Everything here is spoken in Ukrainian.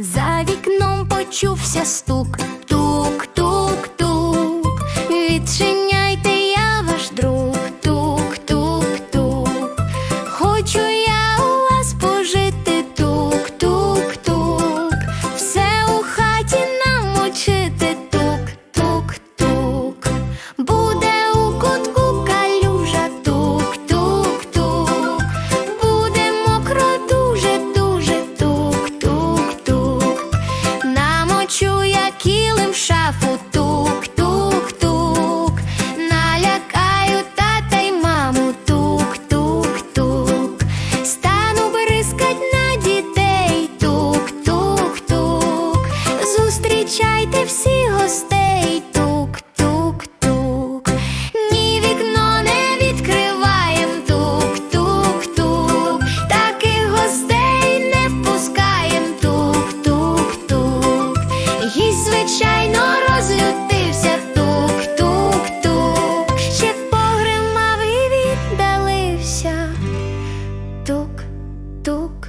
За вікном почувся стук, тук, тук, тук. Відчинь зустрічайте всі гостей. Тук-тук-тук. Ні вікно не відкриваєм, тук-тук-тук. Таких гостей не впускаєм, тук-тук-тук. Гість, звичайно, розлютився, тук-тук-тук. Ще погримав і віддалився. Тук-тук.